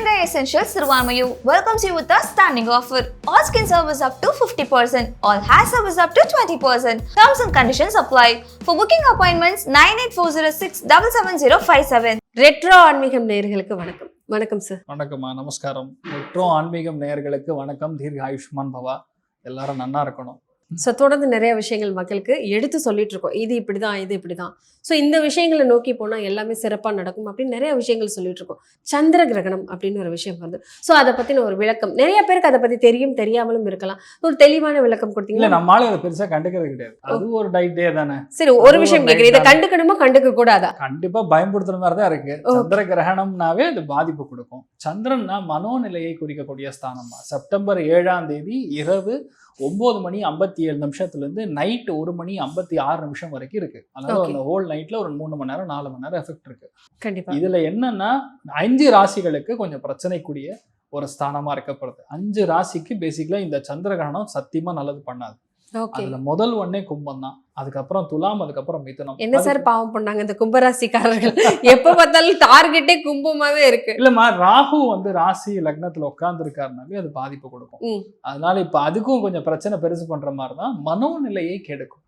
Benga Essentials Sirvamayu welcomes you with a standing offer. All skin service up to 50%, all hair service up to 20%. Terms and conditions apply. For booking appointments, 98406 77057. Retro ஆன்மீகம் நேயர்களுக்கு வணக்கம் வணக்கம் sir வணக்கம்மா நமஸ்காரம் metro ஆன்மீகம் நேயர்களுக்கு வணக்கம் தீர்க்க ஆயுஷ்மான் பவா எல்லாரும் நன்னா இருக்கணும் ஸோ தொடர்ந்து நிறைய விஷயங்கள் மக்களுக்கு எடுத்து சொல்லிட்டு இருக்கோம் இது இப்படிதான் இது இப்படிதான். ஸோ இந்த விஷயங்களை நோக்கி போனால் எல்லாமே சிறப்பாக நடக்கும் அப்படின்னு நிறைய விஷயங்கள் சொல்லிட்டு இருக்கோம் சந்திர கிரகணம் அப்படின்னு ஒரு விஷயம் வருது. ஸோ அதை பற்றின ஒரு விளக்கம். நிறைய பேருக்கு அதை பற்றி தெரியும் தெரியாமலும் இருக்கலாம். ஒரு தெளிவான விளக்கம் இல்ல கொடுத்தீங்களா நம்மளால அதை பெருசா கண்டுக்கிறது கிடையாது. அது ஒரு டைட் டே தானே. சரி ஒரு விஷயம் கேட்குறேன் இதை கண்டுக்கணுமா கண்டுக்க கூடாதா? கண்டிப்பா பயன்படுத்துற மாதிரி தான் இருக்கு. சந்திர கிரகணம்னாவே அது பாதிப்பு கொடுக்கும். சந்திரன்னா மனோநிலையை குறிக்கக்கூடிய ஸ்தானமா. செப்டம்பர் ஏழாம் தேதி இரவு ஒன்பது மணி ஐம்பத்தி ஏழு நிமிஷத்துல இருந்து நைட் ஒரு மணி ஐம்பத்தி ஆறு நிமிஷம் வரைக்கும் இருக்கு. அதனால. அந்த ஹோல் நைட்ல ஒரு மூணு மணி நேரம் நாலு மணி நேரம் எஃபெக்ட் இருக்கு. கண்டிப்பா. இதுல என்னன்னா அஞ்சு ராசிகளுக்கு கொஞ்சம் பிரச்சனைக்குரிய ஒரு ஸ்தானமா இருக்கப்படுது. அஞ்சு ராசிக்கு பேசிக்கலா இந்த சந்திர கிரகணம் சத்தியமா நல்லது பண்ணாது. அதுல முதல் ஒன்னே கும்பம் தான். அதுக்கப்புறம் துலாம் அதுக்கப்புறம் மிதுனம். என்ன சார் பாவம் பண்ணாங்க இந்த கும்பராசிக்காரர்கள்? எப்ப பார்த்தாலும் டார்கெட்டே கும்பமாவே இருக்கு. இல்லம்மா ராகு வந்து ராசி லக்னத்துல உட்கார்ந்து இருக்காருனாலே அது பாதிப்பு கொடுக்கும். அதனால இப்ப அதுக்கும் கொஞ்சம் பிரச்சனை பெருசு பண்ற மாதிரி தான் மனோநிலையை கெடுக்கும்.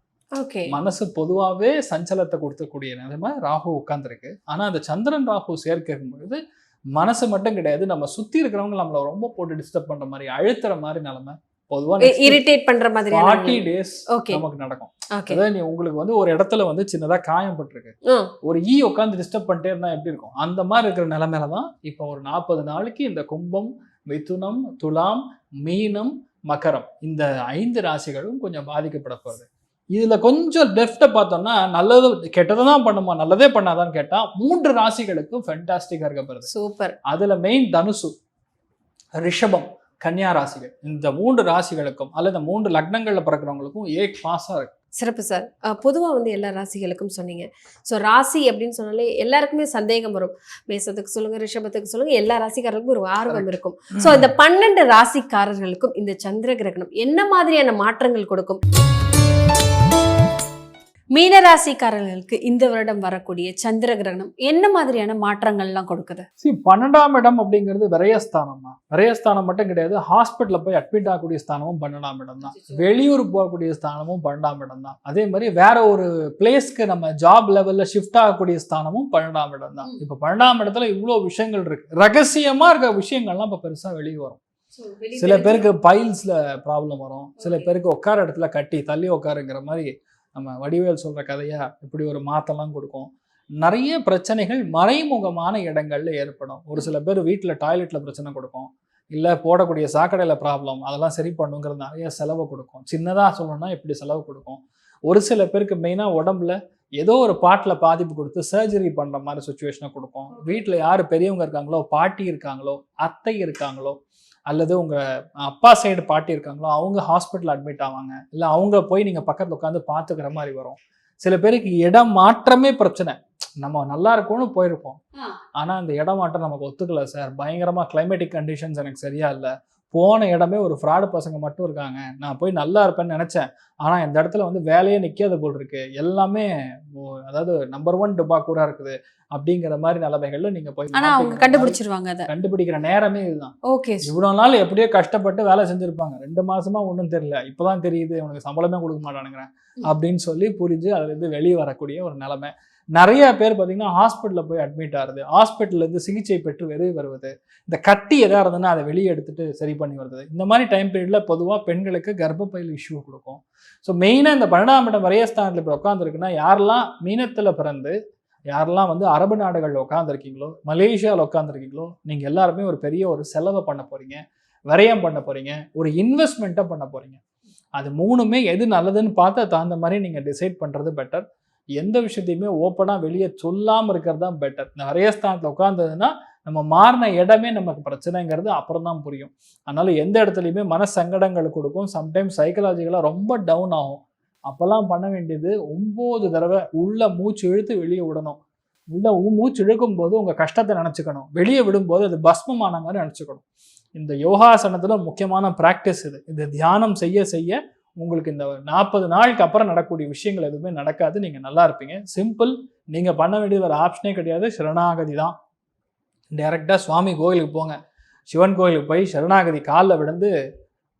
மனசு பொதுவாவே சஞ்சலத்தை கொடுக்கக்கூடிய நிலைமை ராகு உட்கார்ந்துருக்கு. ஆனா அந்த சந்திரன் ராகு சேர்க்கும் பொழுது மனசு மட்டும் கிடையாது. நம்ம சுத்தி இருக்கிறவங்க நம்மள ரொம்ப போட்டு டிஸ்டர்ப் பண்ற மாதிரி அழுத்துற மாதிரி நிலைமை பொதுவா இரிட்டேட் பண்ற ஃபார்ட்டி மாதிரி டேஸ் ஓகே நமக்கு நடக்கும். அதாவது நீ உங்களுக்கு வந்து ஒரு இடத்துல வந்து சின்னதா காயம் பட்டிருக்கு. ஒரு ஈ உட்காந்து டிஸ்டர்ப் பண்ணிட்டே இருந்தா எப்படி இருக்கும்? அந்த மாதிரி இருக்கிற நிலைமையில தான் இப்போ ஒரு நாற்பது நாளைக்கு இந்த கும்பம் மிதுனம் துலாம் மீனம் மகரம் இந்த ஐந்து ராசிகளும் கொஞ்சம் பாதிக்கப்பட போகுது. இதுல கொஞ்சம் டெஃப்ட பார்த்தோம்னா நல்லது கெட்டதை தான் பண்ணுமா? நல்லதே பண்ணாதான்னு கேட்டா மூன்று ராசிகளுக்கும் ஃபென்டாஸ்டிக்கா இருக்கப்படுது சூப்பர். அதுல மெயின் தனுசு ரிஷபம். கன்னியா ராசிகள். இந்த மூன்று ராசிகளுக்கும் அல்லது மூன்று லக்னங்கள்ல பிறக்கிறவங்களுக்கும் ஏ கிளாஸா இருக்கு. சிறப்பு சார். பொதுவாக வந்து எல்லா ராசிகளுக்கும் சொன்னீங்க. ஸோ ராசி அப்படின்னு சொன்னாலே எல்லாருக்குமே சந்தேகம் வரும். மேசத்துக்கு சொல்லுங்க ரிஷபத்துக்கு சொல்லுங்க எல்லா ராசிக்காரர்களுக்கும் ஒரு ஆர்வம் இருக்கும். ஸோ இந்த பன்னெண்டு ராசிக்காரர்களுக்கும் இந்த சந்திர கிரகணம் என்ன மாதிரியான மாற்றங்கள் கொடுக்கும்? மீன ராசிக்காரர்களுக்கு இந்த வருடம் வரக்கூடிய சந்திர கிரகணம் என்ன மாதிரியான மாற்றங்கள்லாம் கொடுக்குது? See, பன்னெண்டாம் இடம் அப்படிங்கிறது விரயஸ்தானம் தான். விரயஸ்தானம் மட்டும் கிடையாது ஹாஸ்பிட்டல்ல போய் அட்மிட் ஆகக்கூடிய ஸ்தானமும் பன்னெண்டாம் இடம் தான். வெளியூர் போகக்கூடிய ஸ்தானமும் பன்னெண்டாம் இடம் தான். அதே மாதிரி வேற ஒரு பிளேஸ்க்கு நம்ம ஜாப் லெவல்ல ஷிஃப்ட் ஆகக்கூடிய ஸ்தானமும் பன்னெண்டாம் இடம் தான். இப்போ பன்னெண்டாம் இடத்துல இவ்வளோ விஷயங்கள் இருக்கு. ரகசியமா இருக்க விஷயங்கள்லாம் இப்போ பெருசா வெளியே வரும். சில பேருக்கு பைல்ஸ்ல ப்ராப்ளம் வரும். சில பேருக்கு உட்கார இடத்துல கட்டி தள்ளி உட்காருங்கிற மாதிரி நம்ம வடிவேல் சொல்கிற கதையா இப்படி ஒரு மாத்தெல்லாம் கொடுக்கும். நிறைய பிரச்சனைகள் மறைமுகமான இடங்கள்ல ஏற்படும். ஒரு சில பேர் வீட்டில் டாய்லெட்டில் பிரச்சனை கொடுக்கும். இல்லை போடக்கூடிய சாக்கடையில் ப்ராப்ளம் அதெல்லாம் சரி பண்ணுங்கிறது நிறைய செலவு கொடுக்கும். சின்னதாக சொல்லணும்னா இப்படி செலவு கொடுக்கும். ஒரு சில பேருக்கு மெயினாக உடம்புல ஏதோ ஒரு பாட்டில் பாதிப்பு கொடுத்து சர்ஜரி பண்ணுற மாதிரி சுச்சுவேஷனை கொடுக்கும். வீட்டில் யார் பெரியவங்க இருக்காங்களோ பாட்டி இருக்காங்களோ அத்தை இருக்காங்களோ அல்லது உங்கள் அப்பா சைடு பாட்டி இருக்காங்களோ அவங்க ஹாஸ்பிட்டல் அட்மிட் ஆவாங்க. இல்லை அவங்க போய் நீங்கள் பக்கத்தில் உட்காந்து பார்த்துக்கிற மாதிரி வரும். சில பேருக்கு இடம் மாற்றமே பிரச்சனை. நம்ம நல்லா இருக்கும்னு போயிருப்போம். ஆனால் அந்த இடம் மாற்றம் நமக்கு ஒத்துக்கல சார் பயங்கரமாக கிளைமேட்டிக் கண்டிஷன்ஸ் எனக்கு சரியா இல்லை. போன இடமே ஒரு ஃப்ராடு பசங்க மட்டும் இருக்காங்க. நான் போய் நல்லா இருப்பேன்னு நினச்சேன். ஆனால் இந்த இடத்துல வந்து வேலையே நிற்காத போல் இருக்கு. எல்லாமே அதாவது நம்பர் ஒன் டுபாக்கூரா இருக்குது. அப்படிங்கிற மாதிரி நிலைமைகள்ல நீங்கள் போய் ஆனா அவங்க கண்டுபிடிச்சிருவாங்க அதை. கண்டுபிடிக்கிற நேரமே இதுதான். ஓகே இவ்வளவு நாள் எப்படியோ கஷ்டப்பட்டு வேலை செஞ்சிருப்பாங்க. ரெண்டு மாசமா ஒன்றும் தெரியல. இப்பதான் தெரியுது உனக்கு சம்பளமே கொடுக்க மாட்டானுங்கிறேன். அப்படின்னு சொல்லி புரிஞ்சு அதுல இருந்து வெளியே வரக்கூடிய ஒரு நிலைமை. நிறைய பேர் பார்த்தீங்கன்னா ஹாஸ்பிட்டலில் போய் அட்மிட் ஆகுது ஹாஸ்பிட்டல்லேருந்து சிகிச்சை பெற்று வெளியே வருவது இந்த கட்டி எதாக இருந்ததுன்னா அதை வெளியே எடுத்துட்டு சரி பண்ணி வருது இந்த மாதிரி டைம் பீரியடில் பொதுவாக பெண்களுக்கு கர்ப்பப்பையில் இஷ்யூ கொடுக்கும். ஸோ மெயினாக இந்த பன்னெண்டாம் இடம் வரையஸ்தானத்தில் இப்போ உட்காந்துருக்குன்னா யாரெல்லாம் மீனத்தில் பிறந்து யாரெல்லாம் வந்து அரபு நாடுகளில் உட்காந்துருக்கீங்களோ மலேசியாவில் உட்காந்துருக்கீங்களோ நீங்கள் எல்லாருமே ஒரு பெரிய ஒரு செலவை பண்ண போகிறீங்க விரயம் பண்ண போகிறீங்க ஒரு இன்வெஸ்ட்மெண்ட்டை பண்ண போகிறீங்க அது மூணுமே எது நல்லதுன்னு பார்த்து தகுந்த மாதிரி நீங்கள் டிசைட் பண்ணுறது பெட்டர் எந்த விஷயத்தையுமே ஓப்பனாக வெளியே சொல்லாமல் இருக்கிறது தான் பெட்டர் இந்த வரையஸ்தானத்தில் உட்காந்ததுன்னா நம்ம மாறின இடமே நமக்கு பிரச்சனைங்கிறது அப்புறம் தான் புரியும். அதனால் எந்த இடத்துலையுமே மன சங்கடங்கள் கொடுக்கும் சம்டைம்ஸ் சைக்கலாஜிக்கலாக ரொம்ப டவுன் ஆகும். அப்போல்லாம் பண்ண வேண்டியது ஒம்பது தடவை உள்ள மூச்சு இழுத்து வெளியே விடணும். உள்ள மூச்சு இழுக்கும் போது உங்கள் கஷ்டத்தை நினச்சிக்கணும். வெளியே விடும்போது அது பஸ்மமான மாதிரி நினச்சிக்கணும். இந்த யோகாசனத்தில் முக்கியமான ப்ராக்டிஸ் இது. இந்த தியானம் செய்ய செய்ய உங்களுக்கு இந்த நாற்பது நாளுக்கு அப்புறம் நடக்கக்கூடிய விஷயங்கள் எதுவுமே நடக்காது. நீங்கள் நல்லா இருப்பீங்க. சிம்பிள் நீங்கள் பண்ண வேண்டியது ஒரு ஆப்ஷனே கிடையாது. சரணாகதி தான். டைரெக்டாக சுவாமி கோயிலுக்கு போங்க. சிவன் கோயிலுக்கு போய் சரணாகதி காலில் விழுந்து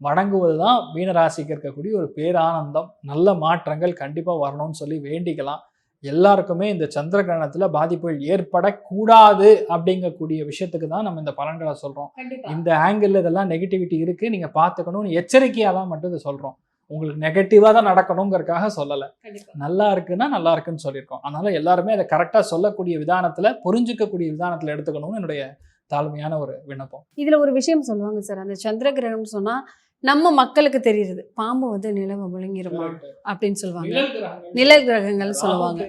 வணங்குவது தான் மீனராசிக்கு இருக்கக்கூடிய ஒரு பேரானந்தம். நல்ல மாற்றங்கள் கண்டிப்பாக வரணும்னு சொல்லி வேண்டிக்கலாம். எல்லாருக்குமே இந்த சந்திர கிரகணத்தில் பாதிப்புகள் ஏற்படக்கூடாது அப்படிங்கக்கூடிய விஷயத்துக்கு தான் நம்ம இந்த பலன்களை சொல்கிறோம் இந்த ஆங்கிள் இதெல்லாம் நெகட்டிவிட்டி இருக்குது நீங்கள் பார்த்துக்கணும்னு எச்சரிக்கையாக தான் மட்டும் இதை சொல்கிறோம் உங்களுக்கு நெகட்டிவாக தான் நடக்கணுங்கிறதுக்காக சொல்லலை. நல்லா இருக்குன்னா நல்லா இருக்குன்னு சொல்லியிருக்கோம். அதனால எல்லாருமே அதை கரெக்டாக சொல்லக்கூடிய விதானத்தில் புரிஞ்சுக்கக்கூடிய விதானத்தில் எடுத்துக்கணும்னு என்னுடைய தாழ்மையான ஒரு விண்ணப்பம். இதுல ஒரு விஷயம் சொல்லுவாங்க சார். அந்த சந்திர கிரகணம் சொன்னா நம்ம மக்களுக்கு தெரியுது. பாம்பு வந்து நிலவை விழுங்கிருமா? அப்படின்னு சொல்லுவாங்க. நிழல் கிரகங்கள். சொல்லுவாங்க.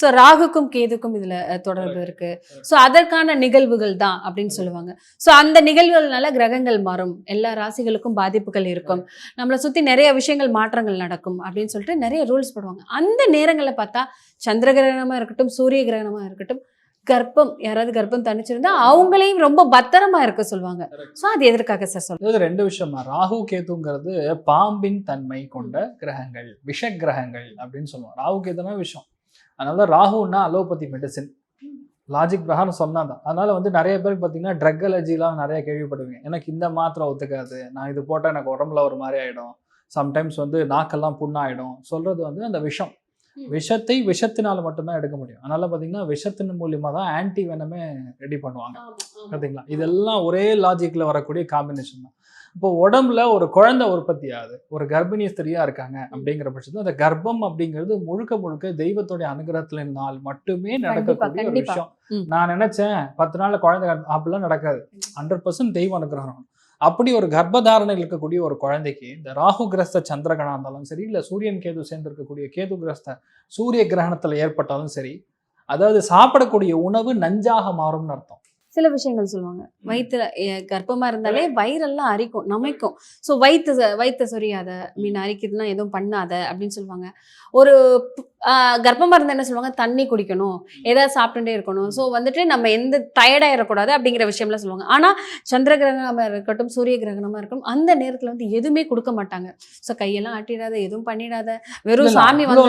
ஸோ ராகுக்கும் கேதுக்கும் இதுல தொடர்பு இருக்கு. ஸோ அதற்கான நிகழ்வுகள் தான் அப்படின்னு சொல்லுவாங்க. ஸோ அந்த நிகழ்வுகள்னால கிரகங்கள் மாறும். எல்லா ராசிகளுக்கும் பாதிப்புகள் இருக்கும். நம்மளை சுத்தி நிறைய விஷயங்கள் மாற்றங்கள் நடக்கும் அப்படின்னு சொல்லிட்டு நிறைய ரூல்ஸ் போடுவாங்க. அந்த நேரங்களில் பார்த்தா சந்திர கிரகணமா இருக்கட்டும் சூரிய கிரகணமா இருக்கட்டும் கர்ப்பம் யாராவது கர்ப்பம் தனிச்சிருந்தா அவங்களையும் ரொம்ப பத்திரமா இருக்க சொல்லுவாங்க. ஸோ அது எதற்காக சார் சொல்லுங்க ரெண்டு விஷயமா ராகு கேதுங்கிறது பாம்பின் தன்மை கொண்ட கிரகங்கள் விஷ கிரகங்கள் அப்படின்னு சொல்லுவோம். ராகு கேதுனா விஷம். அதனால ராகுன்னா அலோபதி மெடிசின் லாஜிக் பிரகாரம் சொன்னாதான். அதனால வந்து நிறைய பேருக்கு பார்த்தீங்கன்னா ட்ரக் அலர்ஜிலாம் நிறைய கேள்விப்படுவீங்க. எனக்கு இந்த மாத்திரை ஒத்துக்காது. நான் இது போட்டால் எனக்கு உடம்புல ஒரு மாதிரி ஆயிடும். சம்டைம்ஸ் வந்து நாக்கெல்லாம் புண்ணாயிடும். சொல்றது வந்து அந்த விஷம். விஷத்தை விஷத்தினால மட்டும்தான் எடுக்க முடியும். அதனால பார்த்தீங்கன்னா விஷத்தின் மூலியமா தான் ஆன்டி வெனமே ரெடி பண்ணுவாங்க பார்த்தீங்களா? இதெல்லாம் ஒரே லாஜிக்ல வரக்கூடிய காம்பினேஷன் தான். இப்போ உடம்புல ஒரு குழந்தை உற்பத்தி ஆகுது ஒரு கர்ப்பிணி ஸ்திரியா இருக்காங்க அப்படிங்கிற பட்சத்தில் அந்த கர்ப்பம் அப்படிங்கிறது முழுக்க முழுக்க தெய்வத்துடைய அனுகிரகத்தினால் மட்டுமே நடக்கக்கூடிய ஒரு. விஷயம். நான் நினைச்சேன் பத்து நாள்ல குழந்தை அப்படிலாம் நடக்காது. ஹண்ட்ரட் பர்சன்ட் தெய்வ அனுகிரகம். அப்படி ஒரு கர்ப்பதாரணை இருக்கக்கூடிய ஒரு குழந்தைக்கு இந்த ராகு கிரஸ்த சந்திரகணம் இருந்தாலும் சரி இல்ல சூரியன் கேது சேர்ந்து இருக்கக்கூடிய கேது கிரஸ்த சூரிய கிரகணத்துல ஏற்பட்டாலும் சரி அதாவது சாப்பிடக்கூடிய உணவு நஞ்சாக மாறும்னு அர்த்தம். சில விஷயங்கள் சொல்லுவாங்க. வயிற்றுல கர்ப்பமா இருந்தாலே வயிறெல்லாம் அரிக்கும் நமைக்கும். ஸோ வயிற்று வயிற்று சொரியாத மீன் அரிக்குதுன்னா எதுவும் பண்ணாத அப்படின்னு சொல்லுவாங்க. ஒரு ப்- ஆஹ் கர்ப்பமா இருந்தா என்ன சொல்லுவாங்க? தண்ணி குடிக்கணும். ஏதாவது சாப்பிட்டுட்டே இருக்கணும். ஸோ வந்துட்டு நம்ம எந்த டயர்டாயிடக்கூடாது அப்படிங்கிற விஷயம்லாம் சொல்லுவாங்க. ஆனா சந்திர கிரகணமா இருக்கட்டும் சூரிய கிரகணமா இருக்கட்டும் அந்த நேரத்துல வந்து எதுவுமே கொடுக்க மாட்டாங்க. ஸோ கையெல்லாம் ஆட்டிடாத எதுவும் பண்ணிடாத. வெறும் சாமி வந்து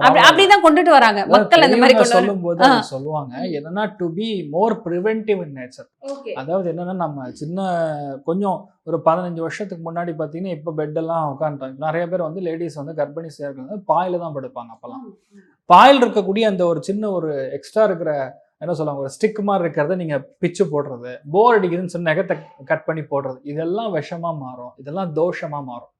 அப்படி. அப்படிதான் கொண்டுட்டு வராங்க. மக்கள் அந்த மாதிரி சொல்லும்போது சொல்லுவாங்க என்னன்னா to be more preventive in nature அதாவது என்னன்னா நம்ம சின்ன கொஞ்சம் ஒரு பதினஞ்சு வருஷத்துக்கு முன்னாடி பார்த்தீங்கன்னா இப்போ பெட்டெல்லாம் உட்காந்துட்டாங்க நிறைய பேர் வந்து லேடிஸ் வந்து கர்ப்பிணி சேர்க்கிறது பாயில தான் படுப்பாங்க அப்பெல்லாம். பாயில் இருக்கக்கூடிய அந்த ஒரு சின்ன ஒரு எக்ஸ்ட்ரா இருக்கிற என்ன சொல்லுவாங்க ஒரு ஸ்டிக் மாதிரி இருக்கிறத நீங்க பிச்சு போடுறது போர் அடிக்குதுன்னு சொல்லி நகத்தை கட் பண்ணி போடுறது இதெல்லாம் விஷமா மாறும். இதெல்லாம் தோஷமா மாறும்.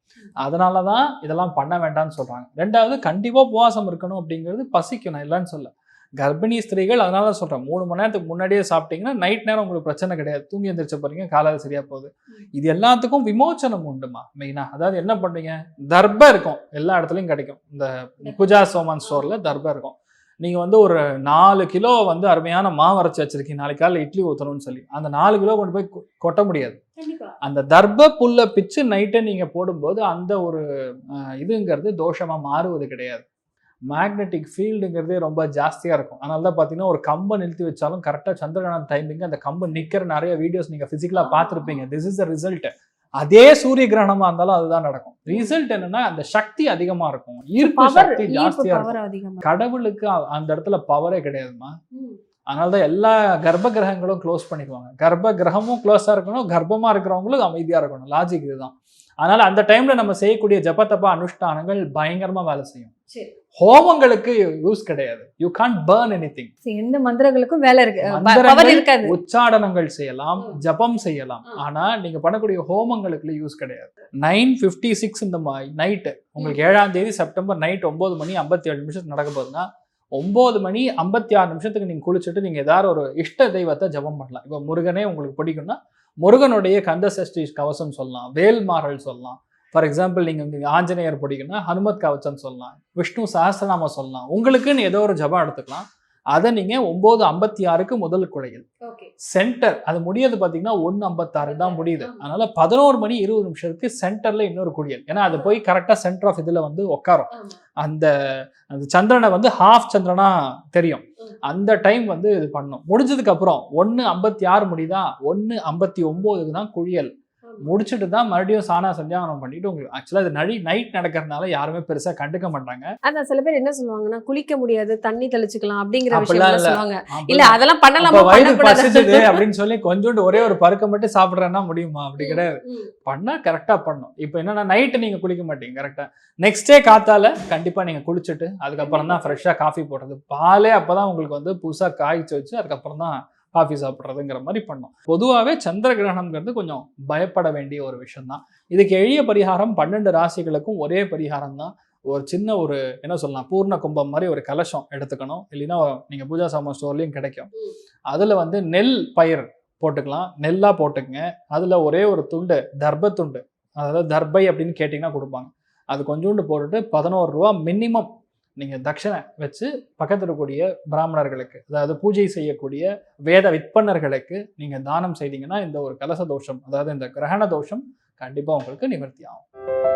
அதனால தான் இதெல்லாம் பண்ண வேண்டாம்னு சொல்றாங்க. ரெண்டாவது கண்டிப்பா உபவாசம் இருக்கணும் அப்படிங்கிறது பசிக்கணும் இல்லைன்னு சொல்ல. கர்ப்பிணி ஸ்திரீகள் அதனால தான் சொல்றேன். மூணு மணி நேரத்துக்கு முன்னாடியே சாப்பிட்டீங்கன்னா நைட் நேரம் உங்களுக்கு பிரச்சனை கிடையாது. தூங்கி எந்திரிச்ச போறீங்க காலையில் சரியா போகுது. இது எல்லாத்துக்கும் விமோச்சனம் உண்டுமா? மெயினா அதாவது என்ன பண்ணுவீங்க? தர்ப இருக்கும். எல்லா இடத்துலயும் கிடைக்கும். இந்த பூஜா சோமான் ஸ்டோர்ல தர்ப இருக்கும். நீங்க வந்து ஒரு நாலு கிலோ வந்து அருமையான மாவு அரைச்சி வச்சிருக்கீங்க. நாளைக்கு காலையில் இட்லி ஊற்றணும்னு சொல்லி. அந்த நாலு கிலோ கொண்டு போய் கொட்ட முடியாது. அந்த தர்ப புல்லை பிச்சு நைட்டை நீங்க போடும்போது அந்த ஒரு இதுங்கிறது தோஷமா மாறுவது கிடையாது. மேக்னெட்டிக் ஃபீல்டுங்கிறதே ரொம்ப ஜாஸ்தியா இருக்கும். அதனால தான் பார்த்தீங்கன்னா ஒரு கம்பை நிறுத்தி வச்சாலும் கரெக்டாக சந்திரகிரகணம் டைமிங் அந்த கம்பு நிக்கிற நிறைய வீடியோஸ் நீங்க பிசிக்கலா பார்த்துருப்பீங்க. திஸ் இஸ் த ரிசல்ட் அதே சூரிய கிரகணமா இருந்தாலும் அதுதான் நடக்கும். ரிசல்ட் என்னன்னா அந்த சக்தி அதிகமா இருக்கும். ஈர்ப்பு சக்தி ஜாஸ்தியா இருக்கும். கடவுளுக்கு அந்த இடத்துல பவரே கிடையாதுமா ம். அதனால தான் எல்லா கர்ப்ப கிரகங்களும் க்ளோஸ் பண்ணிக்குவாங்க. கர்ப்ப கிரகமும் க்ளோஸாக இருக்கணும் கர்ப்பமா இருக்கிறவங்களும் அமைதியா இருக்கணும். லாஜிக் இதுதான். அதனால அந்த டைம்ல நம்ம செய்யக்கூடிய ஜபத்தப்பா அனுஷ்டானங்கள் பயங்கரமா வேலை செய்யும். ஹோமங்களுக்கு யூஸ் கிடையாது. You can burn anything எந்த மந்திரங்களுக்கும் வேலை இருக்கு. இருக்காது. உச்சாடனங்கள் செய்யலாம். ஜபம் செய்யலாம். ஆனா நீங்க பண்ணக்கூடிய ஹோமங்களுக்கு யூஸ் கிடையாது. நைன் ஃபிஃப்டி சிக்ஸ் இந்த நைட்டு உங்களுக்கு ஏழாம் தேதி செப்டம்பர் நைட் ஒன்பது மணி ஐம்பத்தி ஏழு நிமிஷத்துக்கு நடக்க போகுதுன்னா ஒன்பது மணி ஐம்பத்தி ஆறு நிமிஷத்துக்கு நீங்க குளிச்சுட்டு நீங்க ஏதாவது ஒரு இஷ்ட தெய்வத்தை ஜபம் பண்ணலாம். இப்போ முருகனே உங்களுக்கு பிடிக்கும்னா முருகனுடைய கந்த சஷ்டி கவசம் சொல்லலாம் வேல்மாறல் சொல்லலாம். ஃபார் எக்ஸாம்பிள் நீங்க இங்க ஆஞ்சநேயர் பிடிக்கும்னா ஹனுமத் கவச்சம் சொல்லலாம் விஷ்ணு சஹஸ்ரநாமம் சொல்லலாம். உங்களுக்குன்னு ஏதோ ஒரு ஜபம் எடுத்துக்கலாம். அதை நீங்க ஒன்பது ஐம்பத்தி ஆறுக்கு முதல் குழையில் சென்டர் அது முடியாது பார்த்தீங்கன்னா ஒன்று ஐம்பத்தாறு தான் முடியுது. அதனால பதினோரு மணி இருபது நிமிஷத்துக்கு சென்டர்ல இன்னொரு குடியல். ஏன்னா அது போய் கரெக்டாக சென்டர் ஆஃப் இதில் வந்து உட்காரும் அந்த அந்த சந்திரனை வந்து ஹாஃப் சந்திரனா தெரியும். அந்த டைம் வந்து இது பண்ணும். முடிஞ்சதுக்கு அப்புறம் ஒன்று ஐம்பத்தி ஆறு முடியுதா? ஒன்று ஐம்பத்தி ஒம்போதுக்கு தான் குழியல். முடிச்சுட்டு தான் மறுபடியும் சாணா சந்தியாவனம் பண்ணிட்டு உங்களுக்கு ஆக்சுவலாக இது நடி நைட் நடக்கிறதுனால யாருமே பெருசா கண்டுக்க மாட்டாங்க. அதான் சில பேர் என்ன சொல்லுவாங்கன்னா குளிக்க முடியாது தண்ணி தெளிச்சுக்கலாம் அப்படிங்கிற விஷயம். சொல்லுவாங்க. இல்ல அதெல்லாம் பண்ணலாமா? வயிறு பசிச்சது அப்படின்னு சொல்லி கொஞ்சோண்டு ஒரே ஒரு பருக்க மட்டும் சாப்பிடுறேன்னா முடியுமா? அப்படி கிடையாது. பண்ணா கரெக்டா பண்ணும். இப்போ என்னன்னா நைட்டு நீங்க குளிக்க மாட்டீங்க கரெக்டா நெக்ஸ்ட் டே காத்தால கண்டிப்பா நீங்க குளிச்சுட்டு அதுக்கப்புறம் தான் ஃப்ரெஷ்ஷா காஃபி போடுறது. பாலே அப்பதான் உங்களுக்கு வந்து புதுசா காய்ச்சி வச்சு அதுக்கப்புறம் தான் காஃபி சாப்பிட்றதுங்கிற மாதிரி பண்ணும். பொதுவாகவே சந்திர கிரகணம்ங்கிறது கொஞ்சம் பயப்பட வேண்டிய ஒரு விஷயம்தான். இதுக்கு எளிய பரிகாரம் பன்னெண்டு ராசிகளுக்கும் ஒரே பரிகாரம் தான் ஒரு சின்ன ஒரு என்ன சொல்லலாம் பூர்ண கும்பம் மாதிரி ஒரு கலசம் எடுத்துக்கணும். இல்லைன்னா நீங்கள் பூஜா சாமான் ஸ்டோர்லேயும் கிடைக்கும். அதில் வந்து நெல் பயிர் போட்டுக்கலாம். நெல்லாக போட்டுக்கங்க. அதில் ஒரே ஒரு துண்டு தர்ப துண்டு. அதாவது தர்பை அப்படின்னு கேட்டிங்கன்னா கொடுப்பாங்க. அது கொஞ்சோண்டு போட்டுட்டு பதினோரு ரூபா மினிமம் நீங்கள் தட்சணை வச்சு பக்கத்தில் இருக்கக்கூடிய பிராமணர்களுக்கு அதாவது பூஜை செய்யக்கூடிய வேத விற்பனர்களுக்கு நீங்கள் தானம் செய்தீங்கன்னா இந்த ஒரு கலச தோஷம் அதாவது இந்த கிரகண தோஷம் கண்டிப்பாக உங்களுக்கு நிவர்த்தி ஆகும்